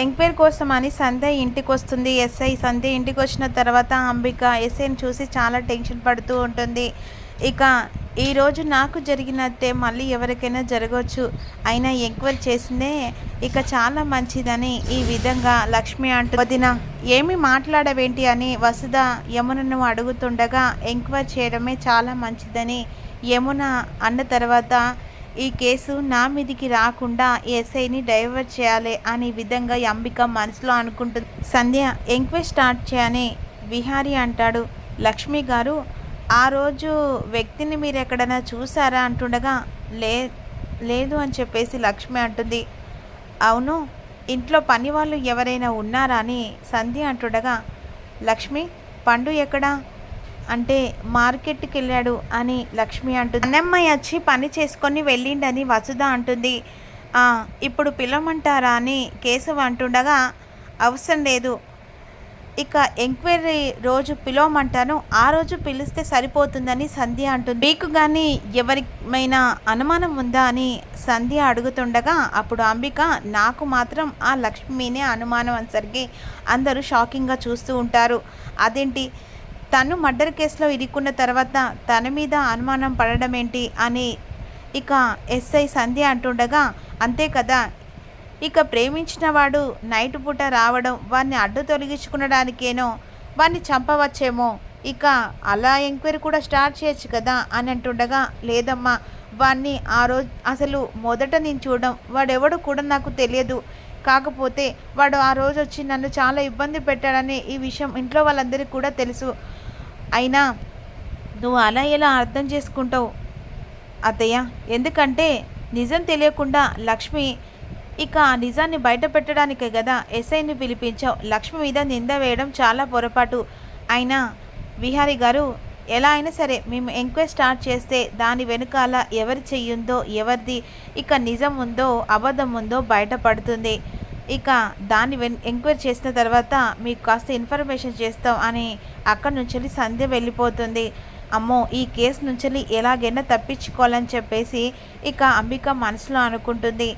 Enquiry కోసం అని సంధ్య ఇంటికి వస్తుంది ఎస్ఐ సంధ్య ఇంటికి వచ్చిన తర్వాత అంబిక ఎస్ఐని చూసి చాలా టెన్షన్ పడుతూ ఉంటుంది. ఇక ఈరోజు నాకు జరిగినట్టే మళ్ళీ ఎవరికైనా జరగవచ్చు అయినా ఎంక్వైరీ చేసిందే ఇక చాలా మంచిదని ఈ విధంగా లక్ష్మి అంటూ వదిన ఏమి మాట్లాడవేంటి? అని వసుధ యమునను అడుగుతుండగా ఎంక్వైరీ చేయడమే చాలా మంచిదని. యమున అన్న తర్వాత ఈ కేసు నా మీదికి రాకుండా ఎస్ఐని డైవర్ట్ చేయాలి అనే విధంగా అంబిక మనసులో అనుకుంటుంది. సంధ్య ఎంక్వైరీ స్టార్ట్ చేయని విహారీ అంటాడు. లక్ష్మి గారు ఆ రోజు వ్యక్తిని మీరు ఎక్కడైనా చూసారా అంటుండగా లే లేదు అని చెప్పేసి లక్ష్మి అంటుంది. అవును ఇంట్లో పని వాళ్ళు ఎవరైనా ఉన్నారా? అని సంధ్య అంటుండగా లక్ష్మి పండు ఎక్కడా? అంటే మార్కెట్కి వెళ్ళాడు అని లక్ష్మి అంటుంది. అన్నమ్మాయి వచ్చి పని చేసుకొని వెళ్ళిండని వసుధ అంటుంది. ఇప్పుడు పిలవమంటారా అని కేశవ్ అంటుండగా అవసరం లేదు. ఇక ఎంక్వైరీ రోజు పిలవమంటాను. ఆ రోజు పిలిస్తే సరిపోతుందని సంధ్య అంటుంది. మీకు కానీ ఎవరిమైనా అనుమానం ఉందా? అని సంధ్య అడుగుతుండగా అప్పుడు అంబిక నాకు మాత్రం ఆ లక్ష్మినే అనుమానం. అనేసరికి అందరూ షాకింగ్గా చూస్తూ ఉంటారు. అదేంటి? తను మర్డర్ కేసులో ఇరుక్కున్న తర్వాత తన మీద అనుమానం పడడం ఏంటి అని ఇక ఎస్ఐ సంధ్య అంటుండగా అంతే కదా ఇక ప్రేమించిన వాడు నైట్ పూట రావడం వాడిని అడ్డు తొలగించుకునడానికేనో వాడిని చంపవచ్చేమో ఇక అలా ఎంక్వైరీ కూడా స్టార్ట్ చేయొచ్చు కదా అని అంటుండగా లేదమ్మా వాడిని ఆ రోజు అసలు మొదట నేను చూడడం వాడెవడు కూడా నాకు తెలియదు. కాకపోతే వాడు ఆ రోజు వచ్చి నన్ను చాలా ఇబ్బంది పెట్టాడని ఈ విషయం ఇంట్లో వాళ్ళందరికీ కూడా తెలుసు. అయినా నువ్వు అలా ఎలా అర్థం చేసుకుంటావు? అత్తయ్య ఎందుకంటే నిజం తెలియకుండా లక్ష్మి ఇక ఆ నిజాన్ని బయట పెట్టడానికే కదా ఎస్ఐని పిలిపించావు. లక్ష్మి మీద నింద వేయడం చాలా పొరపాటు. అయినా విహారి గారు ఎలా అయినా సరే మేము ఎంక్వైరీ స్టార్ట్ చేస్తే దాని వెనుకాల ఎవరి చెయ్యుందో ఎవరిది ఇక నిజం ఉందో అబద్ధం ఉందో బయటపడుతుంది. ఇక దాన్ని వెన్ ఎంక్వైరీ చేసిన తర్వాత మీకు కాస్త ఇన్ఫర్మేషన్ చేస్తాం అని అక్కడి నుంచి సంధ్య వెళ్ళిపోతుంది. అమ్మో ఈ కేసు నుంచి ఎలాగైనా తప్పించుకోవాలని చెప్పేసి ఇక అంబిక మనసులో అనుకుంటుంది.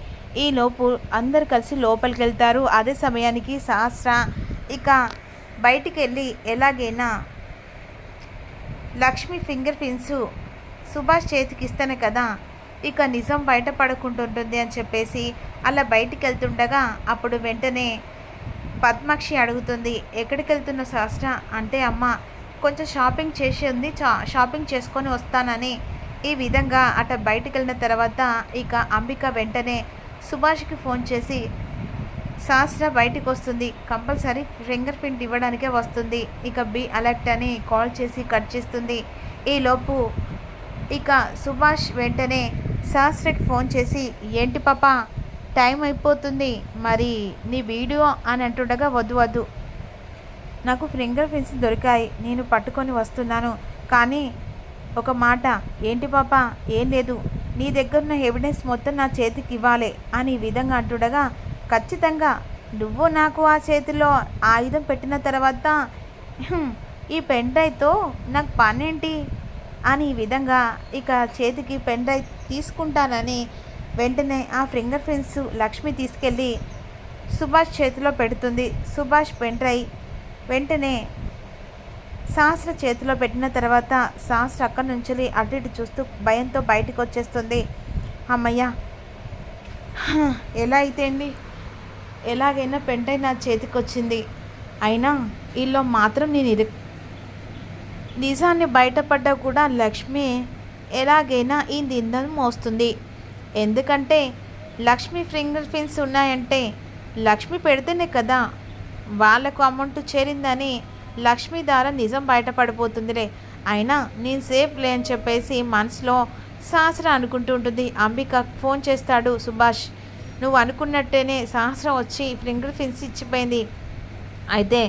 ఈలోపు అందరు కలిసి లోపలికి వెళ్తారు. అదే సమయానికి సహస్ర ఇక బయటికి వెళ్ళి ఎలాగైనా లక్ష్మి ఫింగర్ ప్రింట్స్ సుభాష్ చేతికి ఇస్తాను కదా ఇక నిజం బయటపడుకుంటుంటుంది అని చెప్పేసి అలా బయటికి వెళ్తుండగా అప్పుడు వెంటనే పద్మాక్షి అడుగుతుంది ఎక్కడికి వెళ్తున్న శాస్త్ర అంటే అమ్మ కొంచెం షాపింగ్ చేసి ఉంది షాపింగ్ చేసుకొని వస్తానని. ఈ విధంగా అట బయటికి వెళ్ళిన తర్వాత ఇక అంబిక వెంటనే సుభాష్కి ఫోన్ చేసి శాస్త్ర బయటికి వస్తుంది కంపల్సరీ ఫింగర్ ప్రింట్ ఇవ్వడానికే వస్తుంది ఇక బి అలర్ట్ అని కాల్ చేసి కట్ చేస్తుంది. ఈలోపు ఇక సుభాష్ వెంటనే శాస్త్రికి ఫోన్ చేసి ఏంటి పాప టైం అయిపోతుంది మరి నీ వీడియో అని అంటుండగా వద్దు వద్దు. నాకు ఫింగర్ ప్రింట్స్ దొరికాయి నేను పట్టుకొని వస్తున్నాను. కానీ ఒక మాట ఏంటి పాప ఏం లేదు. నీ దగ్గర ఉన్న ఎవిడెన్స్ మొత్తం నా చేతికి ఇవ్వాలి అని ఈ విధంగా అంటుండగా ఖచ్చితంగా. నువ్వు నాకు ఆ చేతిలో ఆయుధం పెట్టిన తర్వాత ఈ ఈ పెండ్రైవ్తో నాకు పనేంటి అని ఈ విధంగా ఇక చేతికి పెండ్రైవ్ తీసుకుంటానని వెంటనే ఆ ఫింగర్ ప్రింట్స్ లక్ష్మి తీసుకెళ్ళి సుభాష్ చేతిలో పెడుతుంది. సుభాష్ పెంట్రై వెంటనే శాస్త్ర చేతిలో పెట్టిన తర్వాత శాస్త్ర అక్కడి నుంచి అటు ఇటు చూస్తూ భయంతో బయటకు వచ్చేస్తుంది అమ్మయ్య! ఎలా అయితే అండి? ఎలాగైనా పెంటై నా చేతికి వచ్చింది అయినా వీళ్ళు మాత్రం నేను ఇరు నిజాన్ని బయటపడ్డా కూడా లక్ష్మి ఎలాగైనా ఈ నిందను మోస్తుంది. ఎందుకంటే లక్ష్మి ఫింగర్ ప్రింట్స్ ఉన్నాయంటే లక్ష్మి పెడితేనే కదా వాళ్ళకు అమౌంట్ చేరిందని లక్ష్మి ద్వారా నిజం బయటపడిపోతుందిలే. అయినా నేను సేఫ్ లే అని చెప్పేసి మనసులో సహస్ర అనుకుంటూ ఉంటుంది. అంబిక ఫోన్ చేస్తాడు సుభాష్ నువ్వు అనుకున్నట్టేనే సహస్రం వచ్చి ఫింగర్ ప్రింట్స్ ఇచ్చిపోయింది. అయితే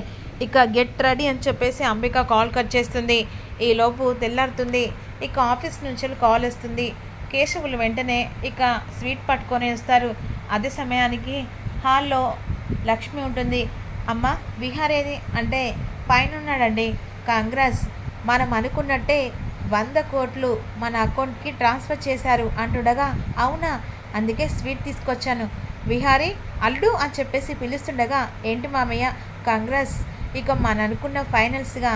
ఇక గెట్ రెడీ అని చెప్పేసి అంబిక కాల్ కట్ చేస్తుంది. ఈలోపు తెల్లారుతుంది. ఇక ఆఫీస్ నుంచి కాల్ వస్తుంది. కేశవులు వెంటనే ఇక స్వీట్ పట్టుకొని వస్తారు. అదే సమయానికి హాల్లో లక్ష్మి ఉంటుంది. అమ్మ విహార్ ఏది? అంటే పైన ఉన్నాడండి కాంగ్రెస్. మనం అనుకున్నట్టే వంద కోట్లు మన అకౌంట్కి ట్రాన్స్ఫర్ చేశారు అంటుండగా అవునా? అందుకే స్వీట్ తీసుకొచ్చాను. విహారీ అల్లుడు అని చెప్పేసి పిలుస్తుండగా ఏంటి మామయ్య? కాంగ్రెస్. ఇక మన అనుకున్న ఫైనల్స్గా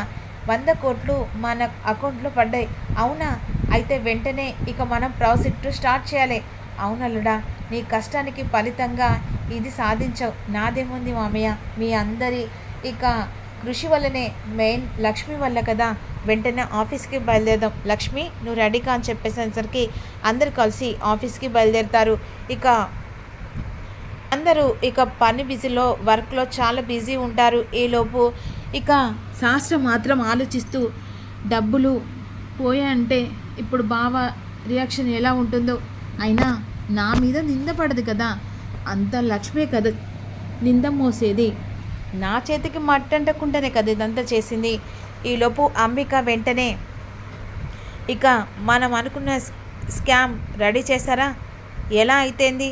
వంద కోట్లు మన అకౌంట్లో పడ్డాయి. అవునా? అయితే వెంటనే ఇక మనం ప్రాజెక్టు స్టార్ట్ చేయాలి. అవునల్లుడా నీ కష్టానికి ఫలితంగా ఇది సాధించావు. నాదేముంది మామయ్య? మీ అందరి ఇక కృషి వల్లనే మెయిన్ లక్ష్మి వల్ల కదా. వెంటనే ఆఫీస్కి బయలుదేరదాం. లక్ష్మి నువ్వు రెడీగా అని చెప్పేసరికి అందరు కలిసి ఆఫీస్కి బయలుదేరుతారు. ఇక అందరూ ఇక పని బిజీలో వర్క్లో చాలా బిజీ ఉంటారు. ఈలోపు ఇక శాస్త్రం మాత్రం ఆలోచిస్తూ డబ్బులు పోయాయంటే ఇప్పుడు బావ రియాక్షన్ ఎలా ఉంటుందో. అయినా నా మీద నింద పడదు కదా. అంత లక్ష్మే కదా నింద మోసేది. నా చేతికి మట్టంటకుండానే కదా ఇదంతా చేసింది. ఈలోపు అంబిక వెంటనే ఇక మనం అనుకున్న స్కామ్ రెడీ చేశారా? ఎలా అయితేంది?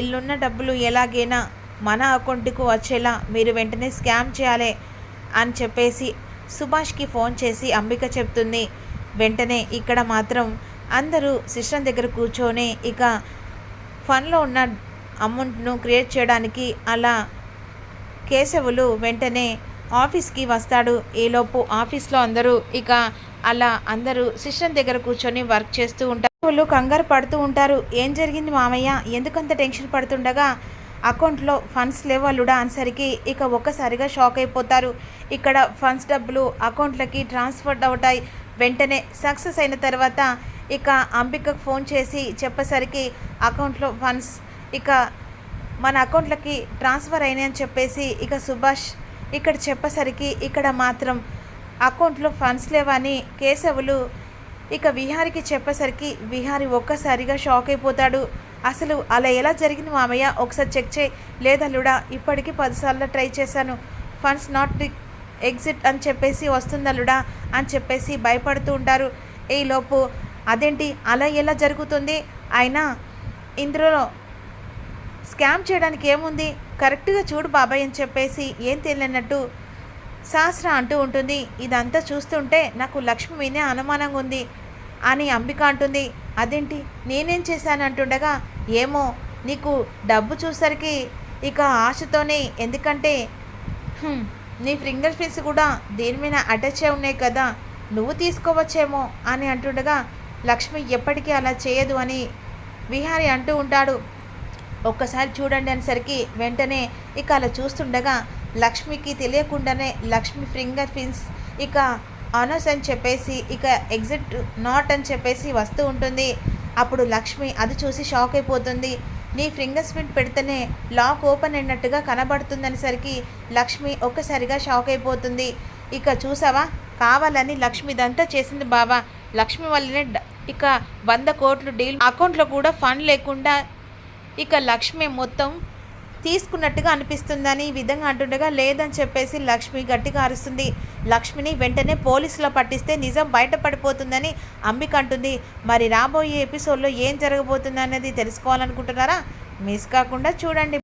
ఇల్లున్న డబ్బులు ఎలాగైనా మన అకౌంట్కు వచ్చేలా మీరు వెంటనే స్కామ్ చేయాలి అని చెప్పేసి సుభాష్కి ఫోన్ చేసి అంబిక చెప్తుంది. వెంటనే ఇక్కడ మాత్రం అందరూ సిస్టమ్ దగ్గర కూర్చొని ఇక ఫండ్లో ఉన్న అమౌంట్ను క్రియేట్ చేయడానికి అలా కేశవులు వెంటనే ఆఫీస్కి వస్తాడు. ఈలోపు ఆఫీస్లో అందరూ ఇక అలా అందరూ సిస్టమ్ దగ్గర కూర్చొని వర్క్ చేస్తూ ఉంటారు. వాళ్ళు కంగారు పడుతూ ఉంటారు. ఏం జరిగింది మామయ్య? ఎందుకంత టెన్షన్ పడుతుండగా అకౌంట్లో ఫండ్స్ లేవు అల్లుడా అనేసరికి ఇక ఒక్కసారిగా షాక్ అయిపోతారు. ఇక్కడ ఫండ్స్ డబ్బులు అకౌంట్లకి ట్రాన్స్ఫర్ అవుతాయి. వెంటనే సక్సెస్ అయిన తర్వాత ఇక అంబికకు ఫోన్ చేసి చెప్పేసరికి అకౌంట్లో ఫండ్స్ ఇక మన అకౌంట్లకి ట్రాన్స్ఫర్ అయినాయని అని చెప్పేసి ఇక సుభాష్ ఇక్కడ చెప్పేసరికి ఇక్కడ మాత్రం అకౌంట్లో ఫండ్స్ లేవని కేశవులు ఇక విహారికి చెప్పేసరికి విహారి ఒక్కసారిగా షాక్ అయిపోతాడు. అసలు అలా ఎలా జరిగింది మామయ్య? ఒకసారి చెక్ చేయి. లేదల్లుడా ఇప్పటికీ పదిసార్లు ట్రై చేశాను. ఫండ్స్ నాట్ ఎగ్జిట్ అని చెప్పేసి వస్తుందల్లుడా అని చెప్పేసి భయపడుతూ ఉంటారు. ఈలోపు అదేంటి? అలా ఎలా జరుగుతుంది? అయినా ఇందులో స్కామ్ చేయడానికి ఏముంది? కరెక్ట్గా చూడు బాబాయ్ అని చెప్పేసి ఏం తెలియనట్టు సహస్ర అంటూ ఉంటుంది. ఇదంతా చూస్తుంటే నాకు లక్ష్మి మీదే అనుమానంగా ఉంది అని అంబిక అంటుంది. అదేంటి? నేనేం చేశాను అంటుండగా ఏమో నీకు డబ్బు చూసరికి ఇక ఆశతోనే ఎందుకంటే నీ ఫింగర్ ప్రింట్స్ కూడా దీని మీద అటాచ్ అయి ఉన్నాయి కదా నువ్వు తీసుకోవచ్చేమో అని అంటుండగా లక్ష్మి ఎప్పటికీ అలా చేయదు అని విహారి అంటూ ఉంటాడు. ఒక్కసారి చూడండి అనేసరికి వెంటనే ఇక అలా చూస్తుండగా లక్ష్మికి తెలియకుండానే లక్ష్మి ఫింగర్ ప్రింట్స్ ఇక ఆనర్స్ అని చెప్పేసి ఇక ఎగ్జిట్ నాట్ అని చెప్పేసి వస్తూ ఉంటుంది. అప్పుడు లక్ష్మి అది చూసి షాక్ అయిపోతుంది. నీ ఫింగర్ ప్రింట్ పెడితేనే లాక్ ఓపెన్ అయినట్టుగా కనబడుతుందనేసరికి లక్ష్మి ఒక్కసారిగా షాక్ అయిపోతుంది. ఇక చూసావా? కావాలని లక్ష్మి ఇదంతా చేసింది బావా. లక్ష్మి వల్లనే ఇక వంద కోట్లు డీల్ అకౌంట్లో కూడా ఫండ్ లేకుండా ఇక లక్ష్మి మొత్తం తీసుకున్నట్టుగా అనిపిస్తుందని ఈ విధంగా అంటుండగా లేదని చెప్పేసి లక్ష్మి గట్టిగా అరుస్తుంది. లక్ష్మిని వెంటనే పోలీసులో పట్టిస్తే నిజం బయటపడిపోతుందని అంబిక అంటుంది. మరి రాబోయే ఎపిసోడ్లో ఏం జరగబోతుంది అనేది తెలుసుకోవాలనుకుంటున్నారా? మిస్ కాకుండా చూడండి.